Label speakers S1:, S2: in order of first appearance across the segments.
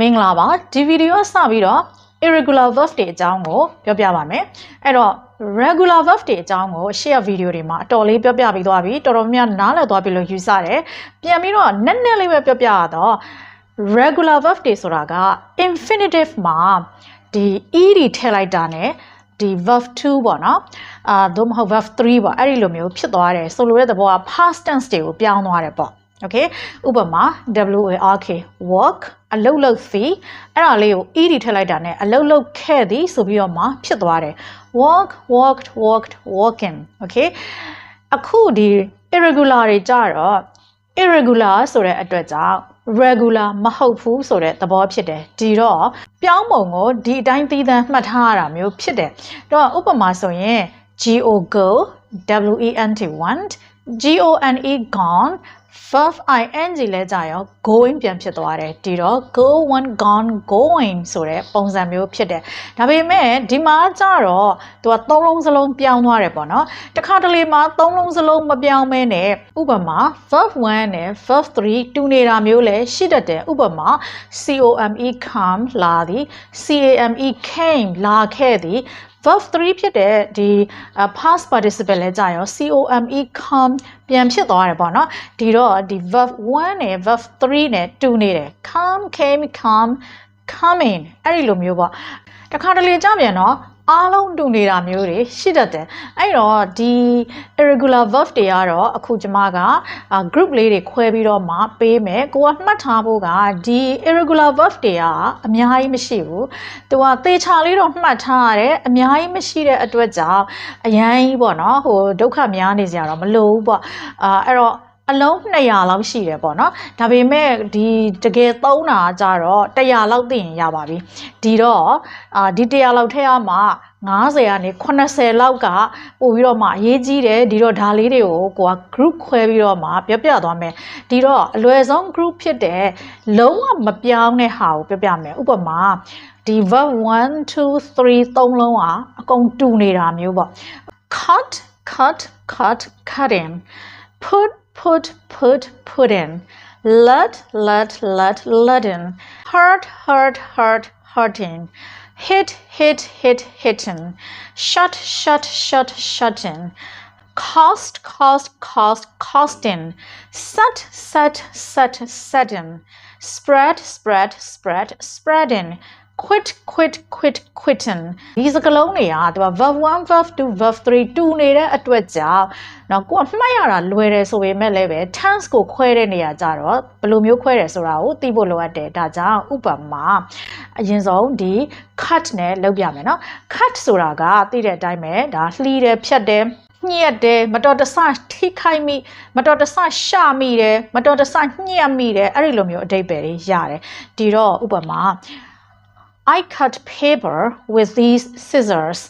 S1: မင်္ဂလာပါဒီဗီဒီယိုကစပြီးတော့ irregular verb တွေအကြောင်းကိုပြောပြပါမယ်အဲ့တော့ regular verb တွေအကြောင်းကိုရှေ့ဗီဒီယိုတွေမှာအတော်လေးပြောပြပြီးသွားပြီတော်တော်များများနားလည်သွားပြီလို့ယူဆတယ်ပြန်ပြီးတော့နက်နက်လေးပဲပြောပြရတော့ regular verb တွေဆိုတာက infinitive မှာဒီ ed ထည့်လိုက်တာ ਨੇ ဒီ verb 2ပေါ့နော်အာသို့မဟုတ် verb 3ပေါ့အဲ့ဒီလိုမျိုးဖြစ်သွားတယ်ဆိုလိုတဲ့သဘောက past tense တွေကိုပြောင်းသွားတယ်ပေါ့ okay ဥပမာ work work အလုတ်လုတ်စီအဲ့ဒါလေးကို ed ထည့်လိုက်တာ ਨੇ အလုတ်လုတ်ခဲ့သည်ဆိုပြီးတော့မှဖြစ်သွားတယ် walk walked walked walking okay အခုဒီ irregular တွေကြတော့ irregular ဆိုတဲ့အတွက်ကြောင့် regular မဟုတ်ဘူးဆိုတဲ့သဘောဖြစ်တယ်ဒီတော့ပြောင်းပုံကိုဒီအတိုင်းသီးသန့်မှတ်ထားရတာမျိုးဖြစ်တယ်တော့ဥပမာဆိုရင် go go w e n t want g o n e gone verb ing လဲကြရော going ပြန်ဖြစ်သွားတယ်ဒီတော့ go one gone going ဆိုတဲ့ပုံစံမျိုးဖြစ်တယ်ဒါပေမဲ့ဒီမှာကြတော့သူကသုံးလုံးစလုံးပြောင်းသွားတယ်ပေါ့နော်တခါတလေမှာသုံးလုံးစလုံးမပြောင်းမဲနဲ့ဥပမာ verb 1နဲ့ verb 3တူနေတာမျိုးလည်းရှိတတ်တယ်ဥပမာ come come လာသည် came came လာခဲ့သည် verb 3ဖြစ်တဲ့ဒီ past participle လဲကြာရော come come ပြန်ဖြစ်သွားတယ်ပေါ့နော်ဒီတော့ဒီ verb 1နဲ့ verb 3နဲ့တူနေတယ် come came come coming အဲ့ဒီလိုမျိုးပေါ့တခါတလေကြပြန်တော့ အားလုံးတူနေတာမျိုးတွေရှိတတ်တယ်အဲ့တော့ဒီ irregular verb တွေကတော့အခုကျမက group လေးတွေခွဲပြီးတော့မှပေးမယ်ကိုကမှတ်ထားဖို့ကဒီ irregular verb တွေကအများကြီးမရှိဘူးသူကသေချာလေးတော့မှတ်ထားရတယ်အများကြီးမရှိတဲ့အတွက်ကြောင့်အရင်ကြီးပေါ့နော်ဟိုဒုက္ခများနေကြတော့မလို့ဘူးပေါ့အာအဲ့တော့ အလုံး200လောက်ရှိတယ်ပေါ့နော်ဒါပေမဲ့ဒီတကယ်သုံးတာကြတော့100လောက်သိရင်ရပါပြီဒီတော့အာဒီ100လောက်ထည့်ရမှာ90ကနေ80လောက်ကပို့ပြီးတော့မှအရေးကြီးတယ်ဒီတော့ဒါလေးတွေကိုကိုက group ခွဲပြီးတော့မှပြပြသွားမယ်ဒီတော့အလွယ်ဆုံး group ဖြစ်တဲ့လုံးဝမပြောင်းတဲ့ဟာကိုပြပြမယ်ဥပမာဒီ verb 1 2 3သုံးလုံးကအကုန်တူနေတာမျိုးပေါ့ cut cut cut cutting put put put put in. Let let let in hurt hurt hurt hurting hit hit hit hitting shut shut shut shutting cost cost cost costing set set set setting spread spread spread spreading quit quit quit quitting ဒီစကလုံးတွေကသူက verb 1 verb 2 verb 3တူနေတဲ့အတွက်ကြောင့်เนาะကိုကမှတ်ရတာလွယ်တယ်ဆိုပေမဲ့လည်းပဲ tense ကိုခွဲတဲ့နေရာကြတော့ဘယ်လိုမျိုးခွဲတယ်ဆိုတာကိုသိဖို့လိုအပ်တယ်ဒါကြောင့်ဥပမာအရင်ဆုံးဒီ cut နဲ့လုပ်ပြမယ်เนาะ cut ဆိုတာကသိတဲ့အတိုင်းပဲဒါလှီးတယ်ဖြတ်တယ်ညှက်တယ်မတော်တဆထိခိုက်မိမတော်တဆရှာမိတယ်မတော်တဆညှက်မိတယ်အဲ့ဒီလိုမျိုးအဓိပ္ပာယ်တွေရတယ်ဒီတော့ဥပမာ I cut paper with these scissors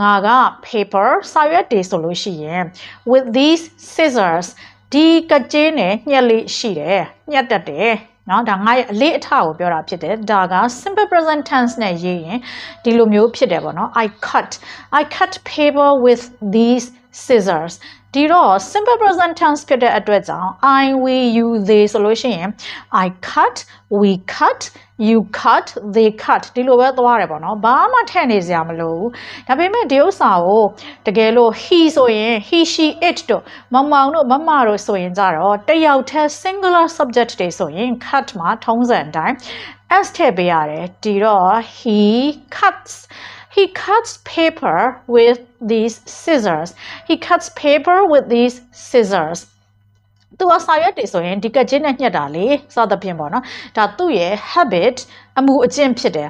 S1: ငါက paper စာရွက်တွေဆိုလို့ရှိရင် with these scissors ဒီကကြေးနဲ့ညှက်လေးရှိတယ်ညှက်တတ်တယ်နော်ဒါငါရဲ့အလေးအထကိုပြောတာဖြစ်တယ်ဒါက simple present tense နဲ့ရေးရင်ဒီလိုမျိုးဖြစ်တယ်ပေါ့နော် I cut I cut paper with these scissors ဒီတော့ simple present tense ဖြစ်တဲ့အတွက်ကြောင့် I we you they solution. I cut we cut you cut they cut ဒီလိုပဲသွားတယ်ပေါ့နော်ဘာမှထည့်နေစရာမလိုဘူးဒါပေမဲ့ဒီဥစ္စာကိုတကယ်လို့ he ဆိုရင် he she it တို့မမောင်တို့မမတို့ဆိုရင်ကြတော့တယောက်တည်း singular subject တွေဆိုရင် cut မှာထုံးစံအတိုင်း s ထည့်ပေးရတယ်ဒီတော့ he cuts He cuts paper with these scissors. He cuts paper with these scissors. သူကစာရွက်တွေဆိုရင်ဒီကချင်းနဲ့ညှက်တာလေစသဖြင့်ပေါ့နော်ဒါသူ့ရဲ့ habit အမှုအကျင့်ဖြစ်တယ်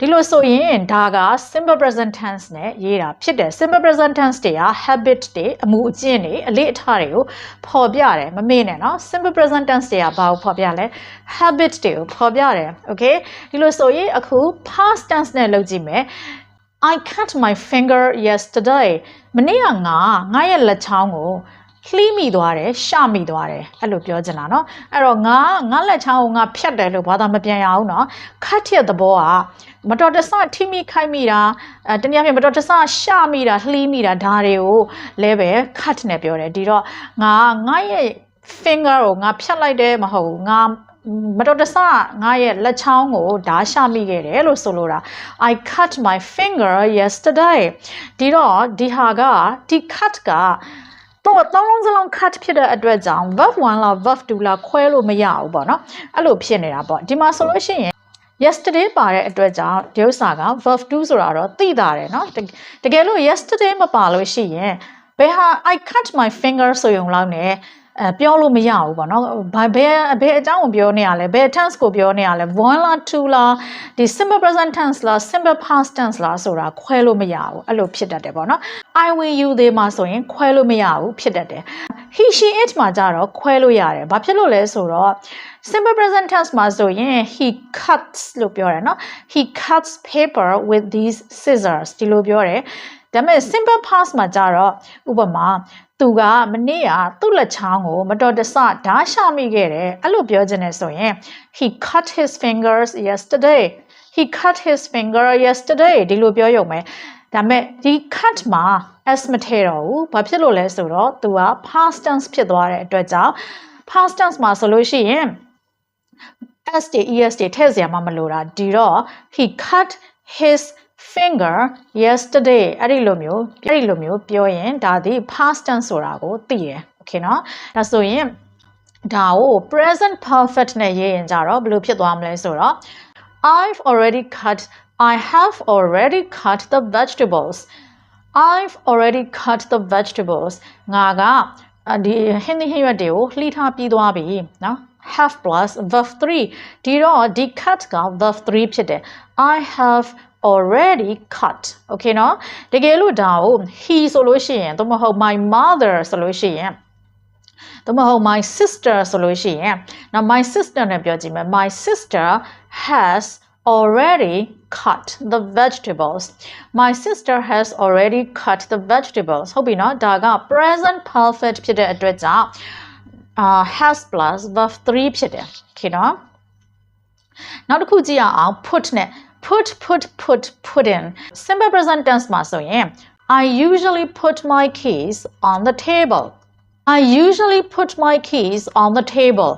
S1: ဒီလိုဆိုရင်ဒါက simple present tense နဲ့ရေးတာဖြစ်တယ် simple present tense တွေက habit တွေအမှုအကျင့်တွေအလေအထတွေကိုဖော်ပြတယ်မမေ့နဲ့နော် simple present tense တွေကဘာကိုဖော်ပြလဲ habit တွေကိုဖော်ပြတယ် okay ဒီလိုဆိုရင်အခု past tense နဲ့လုပ်ကြည့်မယ် I cut my finger yesterday မနေ့ကငါငါ့ရဲ့လက်ချောင်းကို လှီးမိသွားတယ်ရှမိသွားတယ်အဲ့လိုပြောချင်တာเนาะအဲ့တော့ငါငါလက်ချောင်းကိုငါဖြတ်တယ်လို့ဘာသာမပြန်ရအောင်เนาะ cut ရဲ့သဘောကမတော်တဆထိမိခိုက်မိတာအဲတနည်းအားဖြင့်မတော်တဆရှမိတာလှီးမိတာဒါတွေကိုလဲပဲ cut နဲ့ပြောတယ်ဒီတော့ငါငါရဲ့ finger ကိုငါဖြတ်လိုက်တယ်မဟုတ်ဘူးငါ မတော်တဆငါရဲ့လက်ချောင်းကိုဓာရှမိခဲ့တယ်လို့ဆိုလိုတာ I cut my finger yesterday ဒီတော့ဒီဟာကဒီ cut က တော့သုံးလုံးစလုံး cut ဖြစ်တဲ့အတွက်ကြောင့် verb 1လား verb 2လားခွဲလို့မရဘူးပေါ့နော်အဲ့လိုဖြစ်နေတာပေါ့ဒီမှာဆိုလို့ရှိရင် yesterday ပါတဲ့အတွက်ကြောင့်ဒီဥစ္စာက verb 2ဆိုတာတော့သိတာတယ်เนาะတကယ်လို့ yesterday မပါလို့ရှိရင်ဘယ်ဟာ I cut my finger ဆိုရုံလောက်နဲ့ အဲပြောလို့မရဘူးပေါ့နော်ဘာဘယ်ဘယ်အကြောင်းကိုပြောနေရလဲဘယ် tense ကိုပြောနေရလဲ one လား two လားဒီ simple present tense လား simple past tense လားဆိုတာခွဲလို့မရဘူးအဲ့လိုဖြစ်တတ်တယ်ပေါ့နော် I will you they မှာဆိုရင်ခွဲလို့မရဘူးဖြစ်တတ်တယ် he she it မှာကြတော့ခွဲလို့ရတယ်ဘာဖြစ်လို့လဲဆိုတော့ simple present tense မှာဆိုရင် he cuts လို့ပြောတယ်နော် he cuts paper with these scissors ဒီလိုပြောတယ်ဒါပေမဲ့ simple past မှာကြတော့ဥပမာ သူကမနေ့ကသူ့လက်ချောင်းကို မတော်တဆဓာရှမိခဲ့တယ်အဲ့လိုပြောချင်တယ်ဆိုရင် he cut his fingers yesterday he cut his finger yesterday ဒီလိုပြောရုံပဲဒါပေမဲ့ဒီ cut မှာ s မထည့်တော့ဘူးဘာဖြစ်လို့လဲဆိုတော့သူက past tense ဖြစ်သွားတဲ့အတွက်ကြောင့် past tense မှာဆိုလို့ရှိရင် s တွေ es တွေထည့်စရာမှမလိုတာဒီတော့ he cut his finger yesterday အဲ့ဒီလိုမျိုးအဲ့ဒီလိုမျိုးပြောရင်ဒါဒီ past tense ဆိုတာကိုသိရယ် okay เนาะဒါဆိုရင်ဒါကို present perfect နဲ့ရေးရင်ကြတော့ဘယ်လိုဖြစ်သွားမလဲဆိုတော့ I've already cut I have already cut the vegetables I've already cut the vegetables ငါကဒီဟင်းသီးဟင်းရွက်တွေကိုလှီထားပြီးသွားပြီเนาะ have plus verb 3ဒီတော့ဒီ cut က verb 3ဖြစ်တယ် I have already cut okay เนาะတကယ်လို့ဒါကို he ဆိုလို့ရှိရင်သို့မဟုတ် my mother ဆိုလို့ရှိရင်သို့မဟုတ် my sister ဆိုလို့ရှိရင်နော် my sister နဲ့ပြောကြည့်မယ် my sister has already cut the vegetables my sister has already cut the vegetables ဟုတ်ပြီနော်ဒါက present perfect ဖြစ်တဲ့အတွက်ကြောင့် uh has plus verb 3ဖြစ်တယ် okay နော်နောက်တစ်ခုကြည့်ရအောင် put နဲ့ Put put put put in simple present tense မှာဆိုရင် I usually put my keys on the table I usually put my keys on the table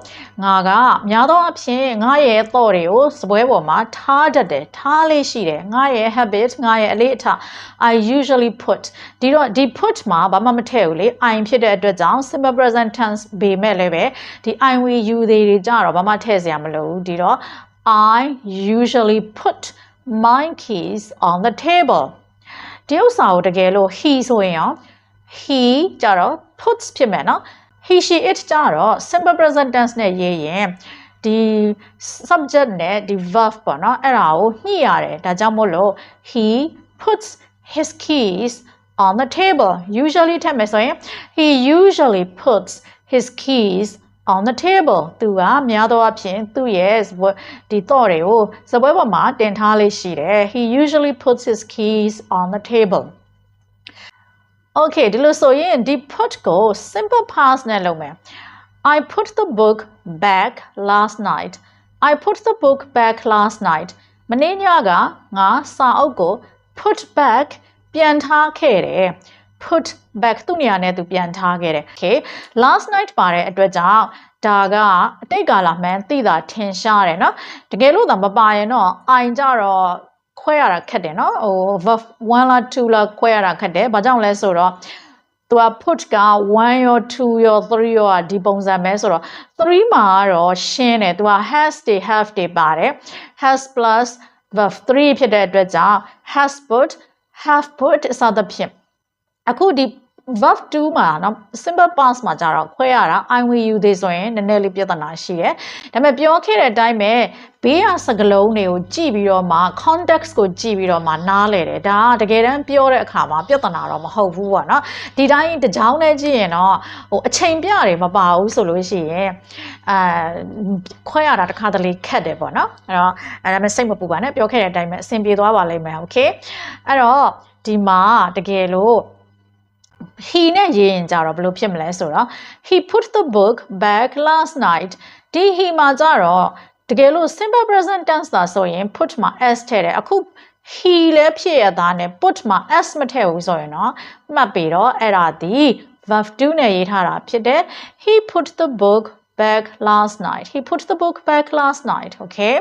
S1: ငါကများသောအားဖြင့်ငါရဲ့သော့တွေကိုစပွဲပေါ်မှာထားတတ်တယ်ထားလေးရှိတယ်ငါရဲ့ habit ငါရဲ့အလေးအထား I usually put ဒီတော့ဒီ put မှာဘာမှမထည့်ဘူးလေ I ဖြစ်တဲ့အတွက်ကြောင့် simple present tense ဘေမဲ့လည်းပဲဒီ I will you they တွေကြတော့ဘာမှထည့်စရာမလိုဘူးဒီတော့ I usually put my keys on the table ဒီဥစ္စာကိုတကယ်လို့ he ဆိုရင်ရော he ကြတော့ puts ဖြစ်မယ်နော် he she it ကြတော့ simple present tense နဲ့ရေးရင်ဒီ subject နဲ့ဒီ verb ပေါ့နော်အဲ့ဒါကိုညှိရတယ်ဒါကြောင့်မို့လို့ he puts his keys on the table usually ထည့်မယ်ဆိုရင် he usually puts his keys on the table သူကများသောအားဖြင့်သူ့ရဲ့ဒီ thought တွေကိုစပွဲပေါ်မှာတင်ထားလေးရှိတယ် he usually puts his keys on the table Okay ဒီလိုဆိုရင်ဒီ put ကို simple past နဲ့လုပ်မယ် I put the book back last night I put the book back last night မနေ့ညကငါစာအုပ်ကို put back ပြန်ထားခဲ့တယ် put back သူ့နေရာနဲ့သူပြန်ထားခဲ့တယ်။ Okay last night ပါတဲ့အတွက်ကြောင့်ဒါကအတိတ်ကာလမှန်သိတာထင်ရှားတယ်နော်။တကယ်လို့သာမပါရင်တော့ I ကြတော့ခွဲရတာခက်တယ်နော်။ဟို verb 1လား2လားခွဲရတာခက်တယ်။ဘာကြောင့်လဲဆိုတော့သူက put က1ရော2ရော3ရောဒီပုံစံပဲဆိုတော့3မှာကတော့ရှင်းတယ်သူက has တွေ have တွေပါတယ် has plus verb 3ဖြစ်တဲ့အတွက်ကြောင့် has put have put စသဖြင့် အခုဒီ verb 2မှာနော် simple past မှာကြတော့ခွဲရတာ i will you သေးဆိုရင်နည်းနည်းလေးပြဿနာရှိတယ်။ဒါပေမဲ့ပြောခဲ့တဲ့အတိုင်းပဲဘေးကစကလုံးတွေကိုကြည့်ပြီးတော့မှ context ကိုကြည့်ပြီးတော့မှနားလဲတယ်။ဒါကတကယ်တမ်းပြောတဲ့အခါမှာပြဿနာတော့မဟုတ်ဘူးပေါ့နော်။ဒီတိုင်းတကြောင်းနဲ့ကြည့်ရင်တော့ဟိုအချိန်ပြတွေမပါဘူးဆိုလို့ရှိရင်အဲခွဲရတာတစ်ခါတလေခက်တယ်ပေါ့နော်။အဲ့တော့အဲဒါပေမဲ့စိတ်မပူပါနဲ့ပြောခဲ့တဲ့အတိုင်းပဲအဆင်ပြေသွားပါလိမ့်မယ်။ Okay ။အဲ့တော့ဒီမှာတကယ်လို့ he နဲ့ရေးရင်ကြတော့ဘယ်လိုဖြစ်မလဲဆိုတော့ he put the book back last night ဒီ he မှာကြတော့တကယ်လို့ simple present tense သာဆိုရင် put မှာ s ထည့်တယ်အခု he လည်းဖြစ်ရတာနဲ့ put မှာ s မထည့်ဘူးဆိုရင်တော့မှတ်ပြီးတော့အဲ့ဒါဒီ verb 2နဲ့ရေးထားတာဖြစ်တယ် he put the book back last night he put the book back last night okay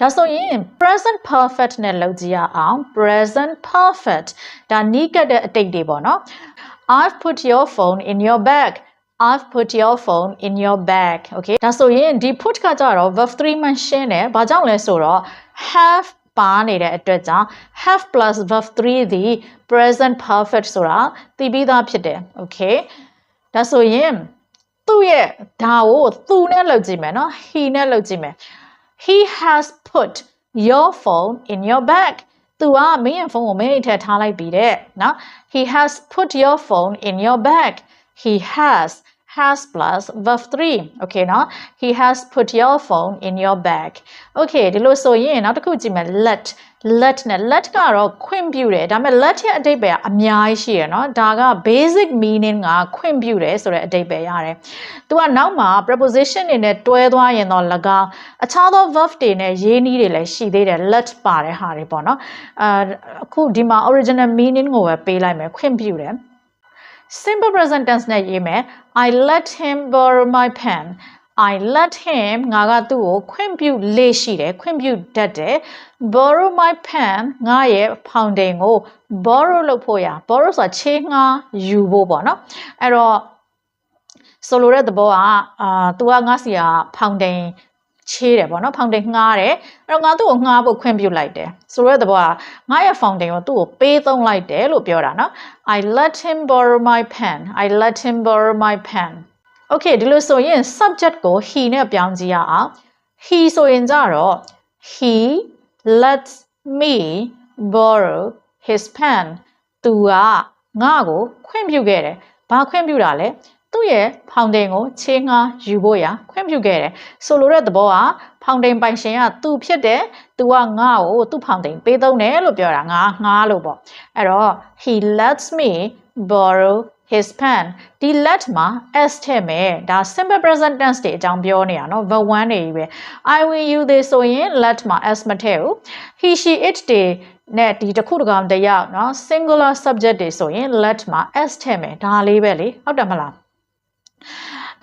S1: ဒါဆိုရင် present perfect နဲ့လုပ်ကြည့်ရအောင် present perfect ဒါနီးကပ်တဲ့အတိတ်တွေပေါ့နော် I've put your phone in your bag I've put your phone in your bag okay ဒါဆိုရင်ဒီ put ကကြတော့ verb 3မှရှင်းတယ်ဘာကြောင့်လဲဆိုတော့ have ပါနေတဲ့အတွက်ကြောင့် have plus verb 3သည် present perfect ဆိုတာသိပြီးသားဖြစ်တယ် okay ဒါဆိုရင်သူ့ရဲ့ဒါကိုသူနဲ့လုပ်ကြည့်မယ်နော် he နဲ့လုပ်ကြည့်မယ် he has put your phone in your bag သူကမင်းရဲ့ဖုန်းကိုမင်းအိတ်ထဲထားလိုက်ပြီတဲ့နော် he has put your phone in your bag he has has plus verb 3 okay နော် he has put your phone in your bag okay ဒီလိုဆိုရင်နောက်တစ်ခုကြည့်မယ် let Let နဲ့ let ကတော့ခွင့်ပြုတယ်ဒါပေမဲ့ let ရဲ့အဓိပ္ပာယ်ကအများကြီးရှိရယ်နော်ဒါက basic meaning ကခွင့်ပြုတယ်ဆိုတဲ့အဓိပ္ပာယ်ရတယ်သူကနောက်မှာ preposition တွေနဲ့တွဲသွားရင်တော့၎င်းအခြားသော verb တွေနဲ့ရေးနည်းတွေလည်းရှိသေးတယ် let ပါတဲ့ဟာတွေပေါ့နော်အာအခုဒီမှာ original meaning ကိုပဲပေးလိုက်မယ်ခွင့်ပြုတယ် simple present tense နဲ့ရေးမယ် I let him borrow my pen I let him ငါကသူ့ကိုခွင့်ပြုလေ့ရှိတယ်ခွင့်ပြုတတ်တယ် borrow my pen ငါရဲ့ဖောင်တိန်ကို borrow လုပ်ဖို့ရ borrow ဆိုတာချေးငှားယူဖို့ပေါ့နော်အဲ့တော့ဆိုလိုတဲ့သဘောကအာ तू ကငါစီကဖောင်တိန်ချေးတယ်ပေါ့နော်ဖောင်တိန်ငှားတယ်အဲ့တော့ငါသူ့ကိုငှားဖို့ခွင့်ပြုလိုက်တယ်ဆိုရဲသဘောကငါရဲ့ဖောင်တိန်ကိုသူ့ကိုပေးသုံးလိုက်တယ်လို့ပြောတာနော် I let him borrow my pen I let him borrow my pen okay ဒီလိုဆိုရင် subject ကို he နဲ့ပြောင်းကြည့်ရအောင် he ဆိုရင်ကြတော့ he lets me borrow his pen သူကငါ့ကို ခွင့်ပြုခဲ့တယ်ဘာခွင့်ပြုတာလဲသူ့ရဲ့ဖောင်တိန်ကိုချေးငှားယူဖို့ရခွင့်ပြုခဲ့တယ်ဆိုလိုတဲ့သဘောကဖောင်တိန်ပိုင်ရှင်ကသူဖြစ်တယ်သူကငါ့ကိုသူ့ဖောင်တိန်ပေးသုံးတယ်လို့ပြောတာငါငါလို့ပေါ့အဲ့တော့ he lets me borrow his pen ဒီ let မှာ s ထည့်မယ်ဒါ simple present tense တွေအကြောင်းပြောနေတာเนาะ verb 1တွေကြီးပဲ i will you တွေဆိုရင် let မှာ s မထည့်ဘူး he she it တွေနဲ့ဒီတစ်ခုတစ်ကောင်တယောက်เนาะ singular subject တွေဆိုရင် let မှာ s ထည့်မယ်ဒါလေးပဲလေဟုတ်တယ်မလား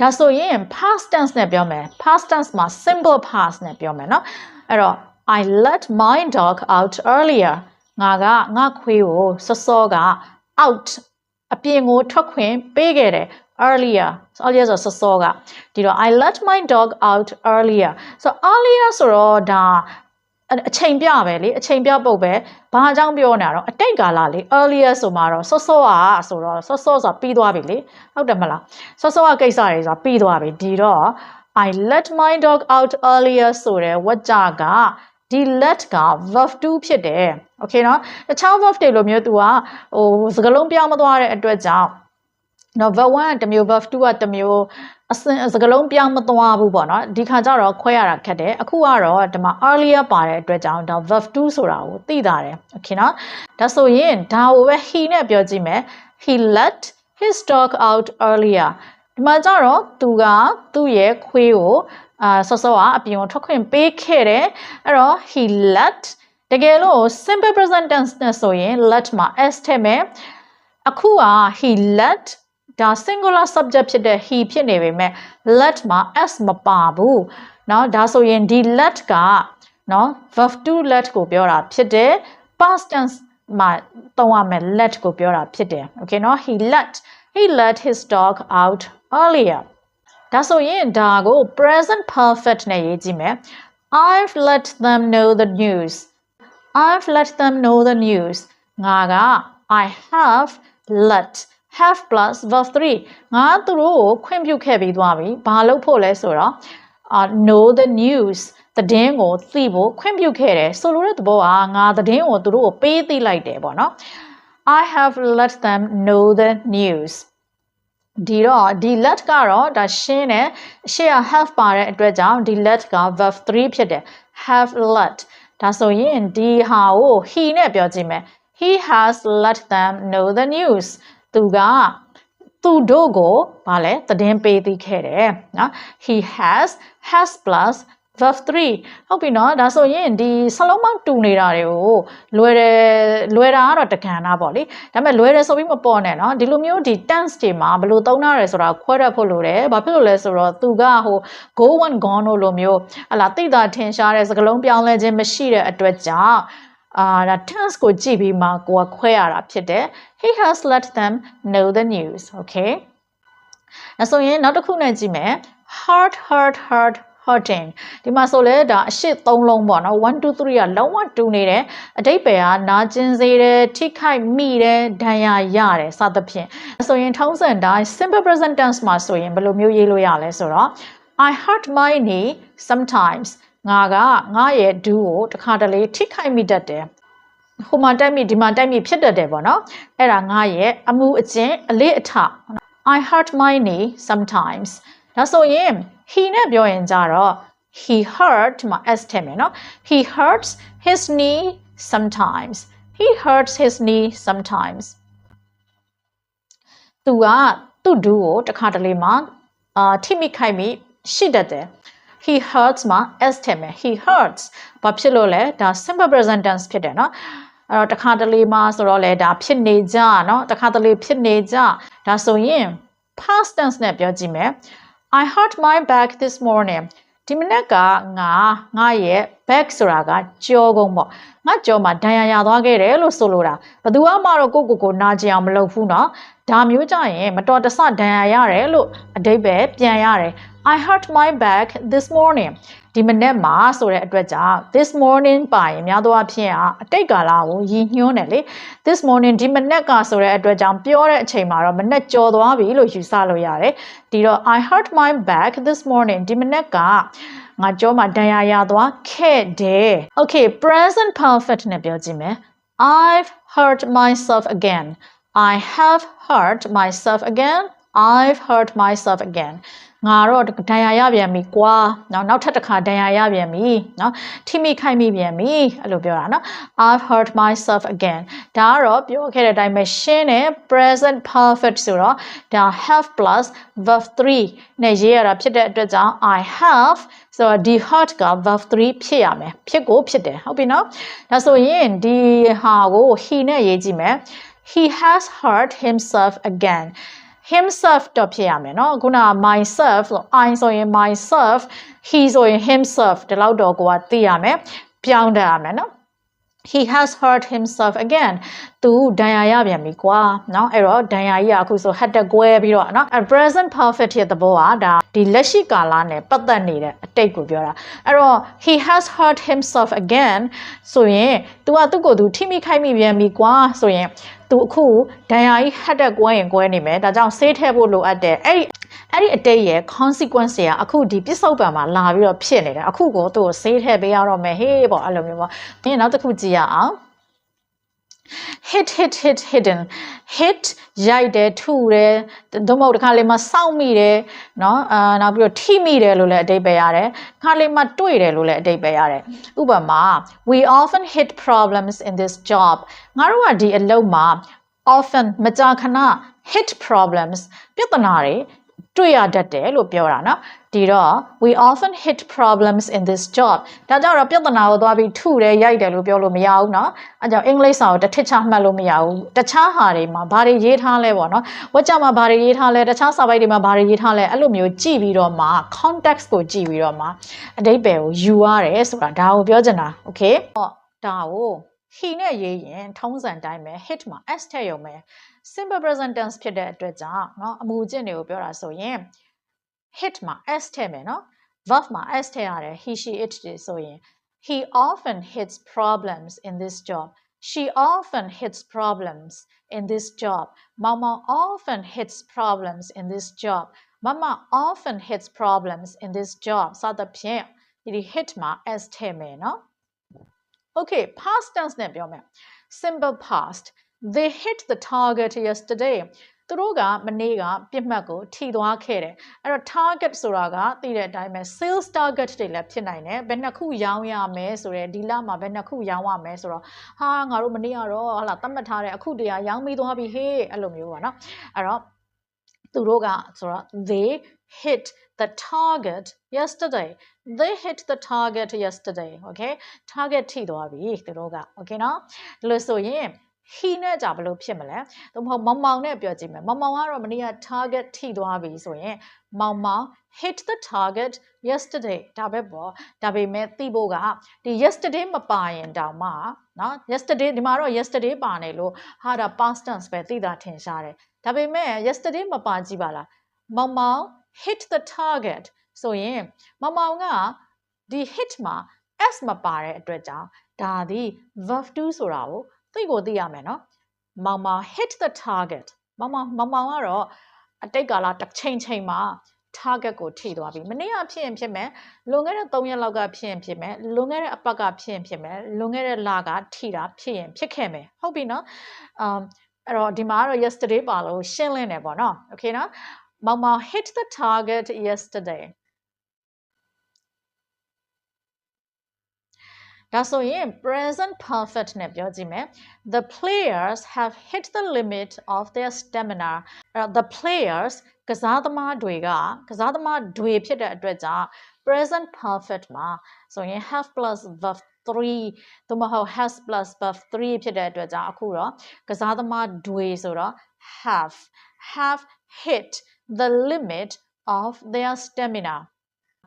S1: ဒါဆိုရင် past tense နဲ့ပြောမယ် past tense မှာ simple past နဲ့ပြောမယ်เนาะအဲ့တော့ I let my dog out earlier ငါကငါခွေးကိုစောစောက out အပြင်ကိုထွက်ခွင့်ပေးခဲ့တယ် earlier earlier ဆိုစောစောကဒီတော့ I let my dog out earlier ဆို earlier ဆိုတော့ဒါအချိန်ပြပဲလေအချိန်ပြပုတ်ပဲဘာအကြောင်းပြောနေတာတော့အတိတ်ကာလလေ earlier ဆိုမှတော့စောစောอ่ะဆိုတော့စောစောဆိုတာပြီးသွားပြီလေဟုတ်တယ်မလားစောစောကကိစ္စတွေဆိုတာပြီးသွားပြီဒီတော့ I let my dog out earlier ဆိုတဲ့ဝကြက ဒီ let က verb 2ဖြစ်တယ်။ Okay เนาะတခြား verb တွေလိုမျိုး तू ကဟိုစကားလုံးပြောင်းမသွားတဲ့အတွက်ကြောင့်နော် verb 1ကတစ်မျိုး verb 2ကတစ်မျိုးအစစကားလုံးပြောင်းမသွားဘူးပေါ့နော်ဒီခါကျတော့ခွဲရတာခက်တယ်အခုကတော့ဒီမှာ earlier ပါတဲ့အတွက်ကြောင့်ဒါ verb 2ဆိုတာကိုသိတာတယ် okay နော်ဒါဆိုရင်ဒါကိုပဲ he နဲ့ပြောကြည့်မယ် he let his dog out earlier ဒီမှာကျတော့သူကသူ့ရဲ့ခွေးကို အာဆော့ဆော့ကအပြင်ကိုထွက်ခွင့်ပေးခဲ့တယ်အဲ့တော့ he let တကယ်လို့ simple present tense နဲ့ဆိုရင် let မှာ s ထည့်မယ်အခုက he let ဒါ singular subject ဖြစ်တဲ့ he ဖြစ်နေပေမဲ့ let မှာ s မပါဘူးเนาะဒါဆိုရင်ဒီ let ကเนาะ verb to let ကိုပြောတာဖြစ်တယ် past tense မှာသုံးရမယ် let ကိုပြောတာဖြစ်တယ် okay เนาะ he let he let his dog out earlier ဒါဆိုရင်ဒါကို present perfect နဲ့ရေးကြည့်မယ် I've let them know the news I've let them know the news ငါက I have let have plus verb 3ငါသူတို့ကိုခွင့်ပြုခဲ့ပြီးသွားပြီဘာလုပ်ဖို့လဲဆိုတော့ uh, know the news သတင်းကိုသိဖို့ခွင့်ပြုခဲ့တယ်ဆိုလိုတဲ့သဘောကငါသတင်းကိုသူတို့ကိုပေးသိလိုက်တယ်ပေါ့နော် I have let them know the news ဒီတော့ဒီ let ကတော့ဒါရှင်းတယ်ရှေ့က have ပါတဲ့အတွက်ကြောင့်ဒီ let က verb 3ဖြစ်တယ် have let ဒါဆိုရင်ဒီဟာကို he နဲ့ပြောကြည့်မယ် he has let them know the news သူကသူတို့ကိုဗာလဲသတင်းပေးသိခဲ့တယ်နော် he has has plus verb 3ဟုတ်ပြီနော်ဒါဆိုရင်ဒီစလုံးပေါင်းတူနေတာတွေကိုလွယ်တယ်လွယ်တာကတော့တက္ကနာပေါ့လေဒါပေမဲ့လွယ်တယ်ဆိုပြီးမပေါ်နဲ့နော်ဒီလိုမျိုးဒီ tense တွေမှာဘယ်လိုသုံးထားရဲဆိုတာခွဲတတ်ဖို့လိုတယ်ဘာဖြစ်လို့လဲဆိုတော့သူကဟို go one gone လို့လိုမျိုးဟလာသိတာထင်ရှားတဲ့စကားလုံးပြောင်းလဲခြင်းမရှိတဲ့အတွက်ကြောင့်အာဒါ tense ကိုကြည့်ပြီးမှကိုကခွဲရတာဖြစ်တယ် he has let them know the news okay ဒါဆိုရင်နောက်တစ်ခုနဲ့ကြည့်မယ် hard hard hard hurting ဒီမှာဆိုလဲဒါအရှိသုံးလုံးပေါ့နော်1 2 3ကလုံးဝတူနေတယ်အတိတ်ပဲကနာကျင်စေတယ်ထိခိုက်မိတယ်ဒဏ်ရာရတယ်စသဖြင့်ဆိုရင်ထုံးစံတိုင်း simple present tense မှာဆိုရင်ဘယ်လိုမျိုးရေးလို့ရလဲဆိုတော့ I hurt my knee sometimes ငါကငါရဲ့ဒူးကိုတစ်ခါတလေထိခိုက်မိတတ်တယ်ဟိုမှာတိုက်မိဒီမှာတိုက်မိဖြစ်တတ်တယ်ပေါ့နော်အဲ့ဒါငါရဲ့အမှုအကျင့်အလေးအထ I hurt my knee sometimes ဒါဆိုရင် he နဲ့ပြောရင်ကြတော့ he hurt မှာ s ထည့်မယ်နော် he hurts his knee sometimes he hurts his knee sometimes သူကသူ့ဒူးကိုတစ်ခါတလေမှာအာထိမိခိုက်မိရှိတတ်တယ် he hurts မှာ s ထည့်မယ် he hurts ဘာဖြစ်လို့လဲဒါ simple present tense ဖြစ်တယ်နော်အဲ့တော့တစ်ခါတလေမှာဆိုတော့လေဒါဖြစ်နေကြเนาะတစ်ခါတလေဖြစ်နေကြဒါဆိုရင် past tense နဲ့ပြောကြည့်မယ် I hurt my back this morning ဒီမနက်ကငါငါရဲ့ back ဆိုတာကကြောကုန်းပေါ့ငါကြောမှာဒဏ်ရာရသွားခဲ့တယ်လို့ဆိုလိုတာဘယ်သူမှတော့ကိုကိုကိုနာကျင်အောင်မလုပ်ဘူးเนาะဒါမျိုးကြရင်မတော်တဆဒဏ်ရာရတယ်လို့အတိတ်ပဲပြန်ရတယ် I hurt my back this morning ဒီမနေ့မှာဆိုတဲ့အတွက်ကြောင့် this morning ပါရင်များသောအားဖြင့်အတိတ်ကာလကိုရည်ညွှန်းတယ်လေ this morning ဒီမနေ့ကဆိုတဲ့အတွက်ကြောင့်ပြောတဲ့အချိန်မှာတော့မနေ့ကြော်သွားပြီလို့ယူဆလို့ရတယ်ဒီတော့ I hurt my back this morning ဒီမနေ့ကငါကြောမှာဒဏ်ရာရသွားခဲ့တယ် Okay present perfect နဲ့ပြောကြည့်မယ် I've hurt myself again I have hurt myself again I've hurt myself again ငါတော့ဒဏ်ရာရပြန်ပြီကွာနော်နောက်ထပ်တစ်ခါဒဏ်ရာရပြန်ပြီနော်ထိမိခိုက်မိပြန်ပြီအဲ့လိုပြောတာနော် I've hurt myself again ဒါကတော့ပြောခဲ့တဲ့အတိုင်းပဲရှင်းတယ် present perfect ဆိုတော့ဒါ have plus verb 3နဲ့ရေးရတာဖြစ်တဲ့အတွက်ကြောင့် I have ဆိုတော့ဒီ hurt က verb 3ဖြစ်ရမယ်ဖြစ်ကိုဖြစ်တယ်ဟုတ်ပြီနော်ဒါဆိုရင်ဒီဟာကို he နဲ့ရေးကြည့်မယ် he has hurt himself again himself တော့ဖြစ်ရမယ်เนาะခုနက myself လို့ I ဆိုရင် myself he ဆိုရင် himself ဒီလောက်တော့ကိုကသိရမယ်ပြောင်းတတ်ရမယ်เนาะ he has hurt himself again သူဒဏ်ရာရပြန်ပြီကွာเนาะအဲ့တော့ဒဏ်ရာကြီးကအခုဆို had ကွဲပြီးတော့เนาะ present perfect ရဲ့သဘောကဒါဒီလက်ရှိကာလနဲ့ပတ်သက်နေတဲ့အတိတ်ကိုပြောတာအဲ့တော့ he has hurt himself again ဆိုရင် तू ကသူ့ကိုယ်သူထိမိခိုက်မိပြန်ပြီကွာဆိုရင် तू အခုဒဏ်ရာကြီး had ကွဲရင်ကွဲနေမယ်ဒါကြောင့်ဆေးထည့်ဖို့လိုအပ်တယ်အဲ့ဒီအဲ့ဒီအတိတ်ရဲ့ consequence တွေကအခုဒီပစ္စုပန်မှာလာပြီးတော့ဖြစ်နေတယ်အခုကိုသူ့ကိုဆေးထည့်ပေးရတော့မယ်ဟေးပေါ့အဲ့လိုမျိုးပေါ့ဒီနောက်တစ်ခုကြည့်ရအောင် hit hit hit hidden hit ရိုက်တယ်ထုတယ်သို့မဟုတ်တစ်ခါလေးမှစောင့်မိတယ်เนาะအာနောက်ပြီးတော့ထိမိတယ်လို့လည်းအတိတ်ပဲရတယ်ခါလေးမှတွေ့တယ်လို့လည်းအတိတ်ပဲရတယ်ဥပမာ we often hit problems in this job ငါတို့ကဒီအလုပ်မှာ often မကြာခဏ hit problems ပြဿနာတွေ တွေ့ရတတ်တယ်လို့ပြောတာเนาะဒီတော့ we often hit problems in this job ဒါကြောင့်တော့ပြဿနာကိုသွားပြီးထုတယ်ရိုက်တယ်လို့ပြောလို့မရဘူးเนาะအဲကြောင့်အင်္ဂလိပ်စာကိုတစ်ထစ်ချမှတ်လို့မရဘူးတခြားဟာတွေမှာဘာတွေရေးထားလဲပေါ့เนาะဝက်ကြမှာဘာတွေရေးထားလဲတခြားစာပိုက်တွေမှာဘာတွေရေးထားလဲအဲ့လိုမျိုးကြည့်ပြီးတော့မှ context ကိုကြည့်ပြီးတော့မှအတိတ်ပဲကိုယူရတယ်ဆိုတာဒါကိုပြောချင်တာ okay ဟောဒါကို he နဲ့ရေးရင်ထုံးစံတိုင်းပဲ hit မှာ s ထည့်ရုံပဲ simple present tense ဖြစ်တဲ့အတွက်ကြောင့်เนาะအမူအကျင့်တွေကိုပြောတာဆိုရင် hit မှာ s ထည့်မယ်เนาะ verb မှာ s ထည့်ရတယ် he she it တွေဆိုရင် he often hits problems in this job she often hits problems in this job mama often hits problems in this job mama often hits problems in this job စသဖြင့်ဒီ hit မှာ s ထည့်မယ်เนาะ okay past tense နဲ့ပြောမယ် simple past they hit the target yesterday သူတို့ကမနေ့ကပြစ်မှတ်ကိုထိသွားခဲ့တယ်အဲ့တော့ target ဆိုတာကသိတဲ့အတိုင်းပဲ sales target တွေလည်းဖြစ်နိုင်တယ်ဘယ်နှစ်ခုရောင်းရမယ်ဆိုတော့ဒီလမှာဘယ်နှစ်ခုရောင်းရမယ်ဆိုတော့ဟာငါတို့မနေ့ကတော့ဟာလာသတ်မှတ်ထားတဲ့အခုတရားရောင်းပြီးသွားပြီဟေးအဲ့လိုမျိုးပါနော်အဲ့တော့သူတို့ကဆိုတော့ they hit the target yesterday they hit the target yesterday okay target ထိသွားပြီသူတို့က okay နော်ဒီလိုဆိုရင် he နဲ့ကြာဘယ်လိုဖြစ်မလဲသို့မဟုတ်မောင်မောင်နဲ့ပြောကြည့်မယ်မောင်မောင်ကတော့မနေ့က target ထိသွားပြီဆိုရင်မောင်မောင် hit the target yesterday ဒါပဲပေါ့ဒါပေမဲ့သိဖို့ကဒီ yesterday မပါရင်တောင်မှเนาะ yesterday ဒီမှာတော့ yesterday ပါနေလို့ဟာဒါ past tense ပဲသိတာထင်ရှားတယ်ဒါပေမဲ့ yesterday မပါကြည့်ပါလားမောင်မောင် hit the target ဆိုရင်မောင်မောင်ကဒီ hit မှာ s မပါတဲ့အတွက်ကြောင့်ဒါသည် verb to ဆိုတာကို သိကိုသိရမယ်နော်မောင်မောင် hit the target မောင်မောင်မောင်မောင်ကတော့အတိတ်ကာလတစ်ချိန်ချိန်မှာ target ကိုထိသွားပြီမနေ့ကဖြစ်ရင်ဖြစ်မယ်လွန်ခဲ့တဲ့3ရက်လောက်ကဖြစ်ရင်ဖြစ်မယ်လွန်ခဲ့တဲ့အပတ်ကဖြစ်ရင်ဖြစ်မယ်လွန်ခဲ့တဲ့လကထိတာဖြစ်ရင်ဖြစ်ခဲ့မယ်ဟုတ်ပြီနော်အမ်အဲ့တော့ဒီမှာကတော့ yesterday ပါလို့ရှင်းလင်းတယ်ပေါ့နော် okay နော်မောင်မောင် hit the target yesterday ဒါဆိုရင် present perfect နဲ့ပြောကြည့်မယ် the players have hit the limit of their stamina အဲ့တော့ the players ကစားသမားတွေကကစားသမားတွေဖြစ်တဲ့အတွက်ကြောင့် present perfect မှာဆိုရင် have plus verb 3သို့မဟုတ် has plus verb 3ဖြစ်တဲ့အတွက်ကြောင့်အခုတော့ကစားသမားတွေဆိုတော့ have have hit the limit of their stamina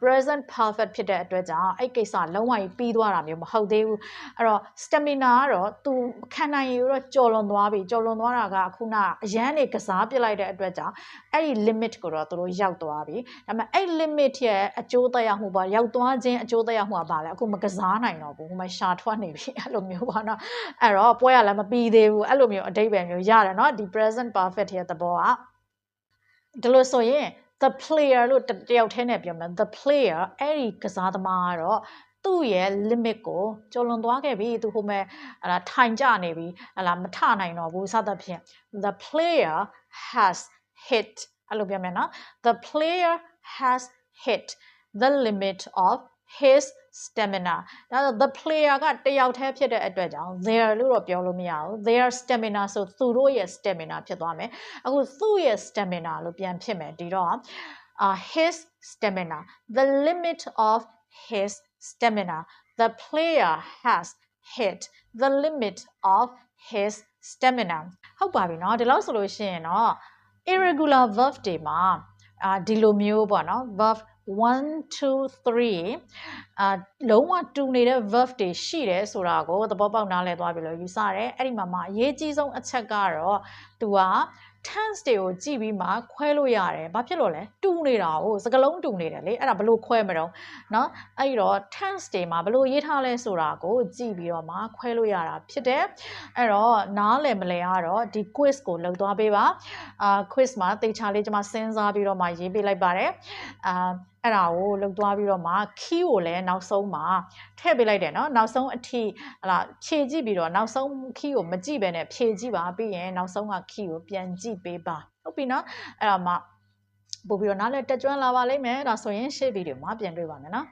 S1: Present perfect ဖြစ်တဲ့အတွက်ကြောင့်အဲ့ကိစ္စလုံးဝပြီးသွားတာမျိုးမဟုတ်သေးဘူးအဲ့တော့ stamina ကတော့ तू ခံနိုင်ရတော့ကြော်လွန်သွားပြီကြော်လွန်သွားတာကခုနအရန်နေကစားပစ်လိုက်တဲ့အတွက်ကြောင့်အဲ့ဒီ limit ကိုတော့သူတို့ရောက်သွားပြီဒါပေမဲ့အဲ့ limit ရဲ့အကျိုးသက်ရောက်မှုပါရောက်သွားခြင်းအကျိုးသက်ရောက်မှုကဘာလဲအခုမကစားနိုင်တော့ဘူးဟိုမှာရှာထွက်နေပြီအဲ့လိုမျိုးပါနော်အဲ့တော့ပွဲကလည်းမပြီးသေးဘူးအဲ့လိုမျိုးအတိတ်ပဲမျိုးရတယ်နော်ဒီ present perfect ရဲ့သဘောကဒီလိုဆိုရင် the player လို့တယောက်တည်းနဲ့ပြောမယ် the player အဲ့ဒီကစားသမားကတော့သူ့ရဲ့ limit ကိုကျော်လွန်သွားခဲ့ပြီသူဟိုမဲ့ဟလာထိုင်ကြနေပြီဟလာမထနိုင်တော့ဘူးစသဖြင့် the player has hit အဲ့လိုပြောမယ်နော် the player has hit the limit of his stamina ဒါဆို the player ကတယောက်တည်းဖြစ်တဲ့အတွက်ကြောင့် their လို့တော့ပြောလို့မရဘူး their stamina ဆိုသူတို့ရဲ့ stamina ဖြစ်သွားမယ်အခုသူ့ရဲ့ stamina လို့ပြန်ဖြစ်မယ်ဒီတော့ uh, his stamina the limit of his stamina the player has hit the limit of his stamina ဟုတ်ပါပြီเนาะဒီလောက်ဆိုလို့ရှိရင်เนาะ irregular verb တွေမှာအာဒီလိုမျိုးပေါ့เนาะ verb 1 2 3အာလုံးဝတူနေတဲ့ verb တွေရှိတယ်ဆိုတာကိုသဘောပေါက်နားလည်သွားပြီလို့ယူဆတယ်အဲ့ဒီမှာမှအရေးကြီးဆုံးအချက်ကတော့သူက tense တွေကိုကြည့်ပြီးမှခွဲလို့ရတယ်။ဘာဖြစ်လို့လဲ။တူနေတာကိုစကလုံးတူနေတယ်လေ။အဲ့ဒါဘလို့ခွဲမတော့။နော်။အဲ့တော့ tense တွေမှာဘလို့ရေးထားလဲဆိုတာကိုကြည့်ပြီးတော့မှခွဲလို့ရတာဖြစ်တယ်။အဲ့တော့နားလည်မလဲကတော့ဒီ quiz ကိုလုပ်သွားပေးပါ။အာ quiz မှာတေချာလေးကျွန်မစဉ်းစားပြီးတော့မှရေးပေးလိုက်ပါတယ်။အာ အဲ့ဒါကိုလှုပ်သွားပြီးတော့မှ key ကိုလည်းနောက်ဆုံးမှာထည့်ပေးလိုက်တယ်နော်နောက်ဆုံးအထိဟလာဖြည့်ကြည့်ပြီးတော့နောက်ဆုံး key ကိုမကြည့်ဘဲနဲ့ဖြည့်ကြည့်ပါပြီးရင်နောက်ဆုံးက key ကိုပြန်ကြည့်ပေးပါဟုတ်ပြီနော်အဲ့ဒါမှပို့ပြီးတော့နားလည်းတက်ကြွလာပါလိမ့်မယ်ဒါဆိုရင်ရှေ့ဗီဒီယိုမှာပြန်တွေ့ပါမယ်နော်